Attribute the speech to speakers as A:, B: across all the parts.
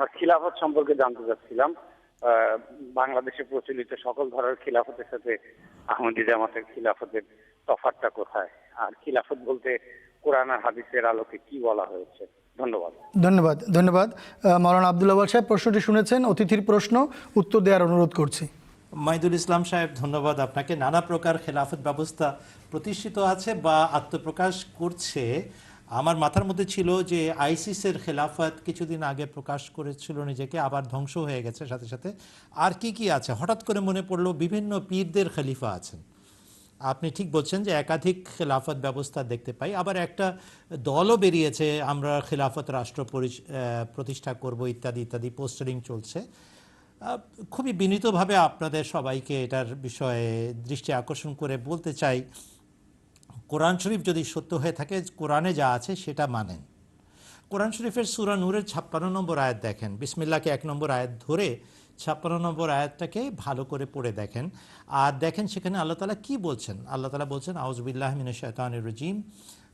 A: আমরা খিলাফত সম্পর্কে জানতে চাচ্ছিলাম। আহ, বাংলাদেশে প্রচলিত সকল ধরনের খিলাফতের সাথে আহমদি জামাতের খিলাফতের তফাৎটা কোথায়? আর খিলাফত বলতে কোরআন আর হাদিসের আলোকে কি বলা হয়েছে? ধন্যবাদ।
B: ধন্যবাদ ধন্যবাদ। আহ, মাওলানা আবদুল্লাহ সাহেব প্রশ্নটি শুনেছেন অতিথির প্রশ্ন উত্তর দেওয়ার অনুরোধ করছি।
C: মাইদুল ইসলাম সাহেব ধন্যবাদ আপনাকে। নানা প্রকার খেলাফত ব্যবস্থা প্রতিষ্ঠিত আছে বা আত্মপ্রকাশ করছে। আমার মাথার মধ্যে ছিল যে আইসিসের খেলাফত কিছুদিন আগে প্রকাশ করেছিল নিজেকে, আবার ধ্বংস হয়ে গেছে সাথে সাথে। আর কি কি আছে? হঠাৎ করে মনে পড়ল বিভিন্ন পীরদের খলিফা আছেন আপনি ঠিক বলছেন যে একাধিক খেলাফত ব্যবস্থা দেখতে পাই। আবার একটা দলও বেরিয়েছে, আমরা খেলাফত রাষ্ট্র প্রতিষ্ঠা করব, ইত্যাদি ইত্যাদি, পোস্টারিং চলছে। খুবই বিনীতভাবে আপনাদের সবাইকে এটার বিষয়ে দৃষ্টি আকর্ষণ করে বলতে চাই। কোরআন শরীফ যদি সত্য হয়ে থাকে, কোরআনে যা আছে সেটা মানেন। কোরআন শরীফের সুরা নূরের ছাপ্পান্ন নম্বর আয়াত দেখেন। বিসমিল্লাকে এক নম্বর আয়াত ধরে ছাপ্পান্ন নম্বর আয়াতটাকে ভালো করে পড়ে দেখেন। আর দেখেন সেখানে আল্লাহ তালা কি বলছেন? আল্লাহ তালা বলছেন আউজবিল্লাহ মিন শৈতানির রজিম।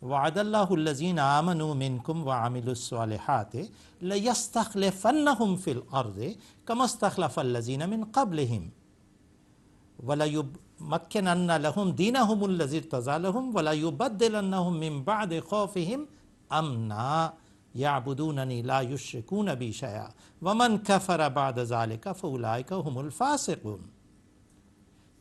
C: ওয়াদাল্লাহুল্লাজিন আমানু মিনকুম ওয়া আমিলুস সালিহাতে লাইয়াস্তাখলিফান্নাহুম ফিল আরদে কামাস্তাখলাফাল্লাজিনা মিন ক্বাবলিহিম। ولیب مکن ان لہم دینا ہم الزیر تضالحم ولیبدلنہم من بعد خوفہم امنا یعبدوننی لا یشرکون بی شیئا ومن کفر بعد ذالک فاولائک هم الفاسقون.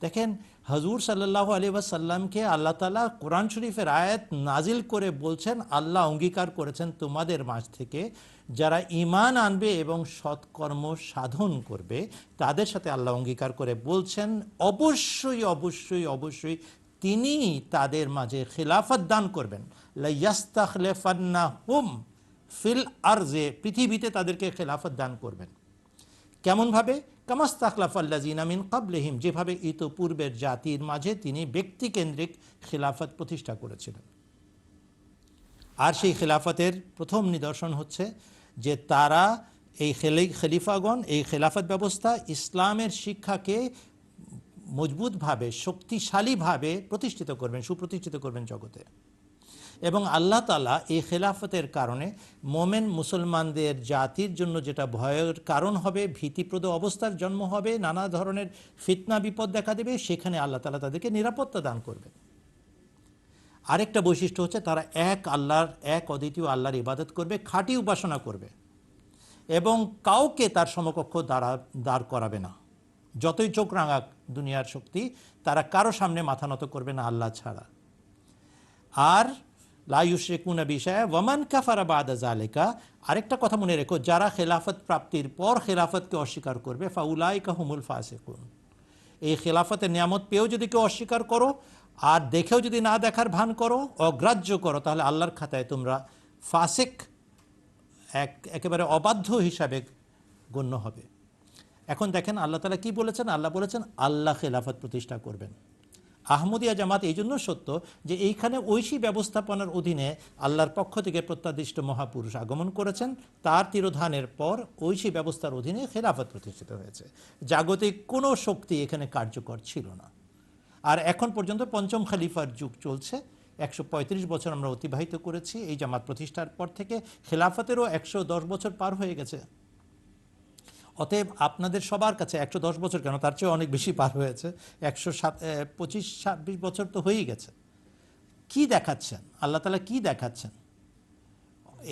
C: দেখেন, হজুর সাল্লাহ আলী ওয়াসাল্লামকে আল্লাহ তালা কোরআন শরীফের আয়াত নাজিল করে বলছেন, আল্লাহ অঙ্গীকার করেছেন তোমাদের মাঝ থেকে। যারা ইমান আনবে এবং সৎকর্ম সাধন করবে, তাদের সাথে আল্লাহ অঙ্গীকার করে বলছেন, অবশ্যই অবশ্যই অবশ্যই তিনি তাদের মাঝে খেলাফত দান করবেন। লাইয়াস্তাখলেফান্না হুম ফিল আরজে পৃথিবীতে তাদেরকে খেলাফত দান করবেন। কেমনভাবে? কামাস্তাখলাফাল্লাজিন আমিন কাবলেহিম যেভাবে ইতপূর্বের জাতির মাঝে তিনি ব্যক্তিকেন্দ্রিক খিলাফত প্রতিষ্ঠা করেছিলেন। আর সেই খিলাফতের প্রথম নিদর্শন হচ্ছে যে তারা এই খেলি, খলিফাগণ, এই খেলাফত ব্যবস্থা ইসলামের শিক্ষাকে মজবুতভাবে, শক্তিশালীভাবে প্রতিষ্ঠিত করবেন, সুপ্রতিষ্ঠিত করবেন জগতে। এবং আল্লাহ তালা এই খেলাফতের কারণে মোমেন মুসলমানদের জাতির জন্য যেটা ভয়ের কারণ হবে, ভীতিপ্রদ অবস্থার জন্ম হবে, নানা ধরনের ফিতনা, বিপদ দেখা দেবে, সেখানে আল্লাহ তালা তাদেরকে নিরাপত্তা দান করবে। আরেকটা বৈশিষ্ট্য হচ্ছে তারা এক আল্লাহর, এক অদ্বিতীয় আল্লাহর ইবাদত করবে, খাঁটি উপাসনা করবে এবং কাউকে তার সমকক্ষ দাঁড়া দাঁড় করাবে না। যতই চোখ রাঙাক দুনিয়ার শক্তি, তারা কারও সামনে মাথা নত করবে না আল্লাহ ছাড়া। আর লায়ুশ্রেকুনা বিষয়ে ওয়ামান কাফারা বাদা জালেকা আরেকটা কথা মনে রেখো, যারা খেলাফত প্রাপ্তির পর খেলাফতকে অস্বীকার করবে, ফাউলাইকা হুমুল ফাসেকুন। এই খেলাফতের নিয়ামত পেয়েও যদি কেউ অস্বীকার করো, আর দেখেও যদি না দেখার ভান করো, অগ্রাহ্য করো, তাহলে আল্লাহর খাতায় তোমরা ফাসেক এক, একেবারে অবাধ্য হিসাবে গণ্য হবে। এখন দেখেন আল্লাহ তালা কি বলেছেন? আল্লাহ বলেছেন, আল্লাহ খেলাফত প্রতিষ্ঠা করবেন। আহমদিয়া জামাত এই জন্য সত্য যে এইখানে ঐশী ব্যবস্থাপনার অধীনে আল্লাহর পক্ষ থেকে প্রত্যাদিষ্ট মহাপুরুষ আগমন করেছেন। তার তিরোধানের পর ঐশী ব্যবস্থার অধীনে খেলাফত প্রতিষ্ঠিত হয়েছে। জাগতিক কোনো শক্তি এখানে কার্যকর ছিল না। আর এখন পর্যন্ত পঞ্চম খালিফার যুগ চলছে। একশো পঁয়ত্রিশ বছর আমরা অতিবাহিত করেছি। এই জামাত প্রতিষ্ঠার পর থেকে খেলাফতেরও একশো দশ বছর পার হয়ে গেছে। অতএব আপনাদের সবার কাছে একশো দশ বছর কেন? তার চেয়ে অনেক বেশি পার হয়েছে। একশো সাত পঁচিশ, ছাব্বিশ বছর তো হয়েই গেছে। কি দেখাচ্ছেন? আল্লাহ তালা কি দেখাচ্ছেন?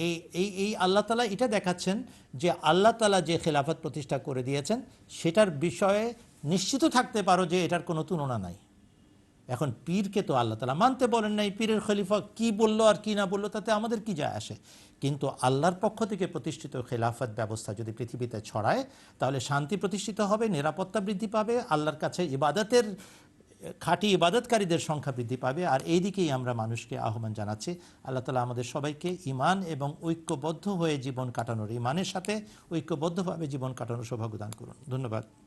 C: এই এই এই আল্লাহ তালা এটা দেখাচ্ছেন যে আল্লাহ তালা যে খেলাফত প্রতিষ্ঠা করে দিয়েছেন, সেটার বিষয়ে নিশ্চিত থাকতে পারো যে এটার কোনো তুলনা নাই। এখন পীরকে তো আল্লাহ তালা মানতে বলেন নাই, পীরের খলিফা কি বলল আর কি না বলল, তাতে আমাদের কি যায় আসে? কিন্তু আল্লাহর পক্ষ থেকে প্রতিষ্ঠিত খেলাফত ব্যবস্থা যদি পৃথিবীতে ছড়ায়, তাহলে শান্তি প্রতিষ্ঠিত হবে, নিরাপত্তা বৃদ্ধি পাবে, আল্লাহর কাছে ইবাদতের, খাঁটি ইবাদতকারীদের সংখ্যা বৃদ্ধি পাবে, আর এই দিকেই আমরা মানুষকে আহ্বান জানাচ্ছি। আল্লাহ তালা আমাদের সবাইকে ইমান এবং ঐক্যবদ্ধ হয়ে জীবন কাটানোর ইমানের সাথে ঐক্যবদ্ধভাবে জীবন কাটানোর সৌভাগ্য দান করুন। ধন্যবাদ।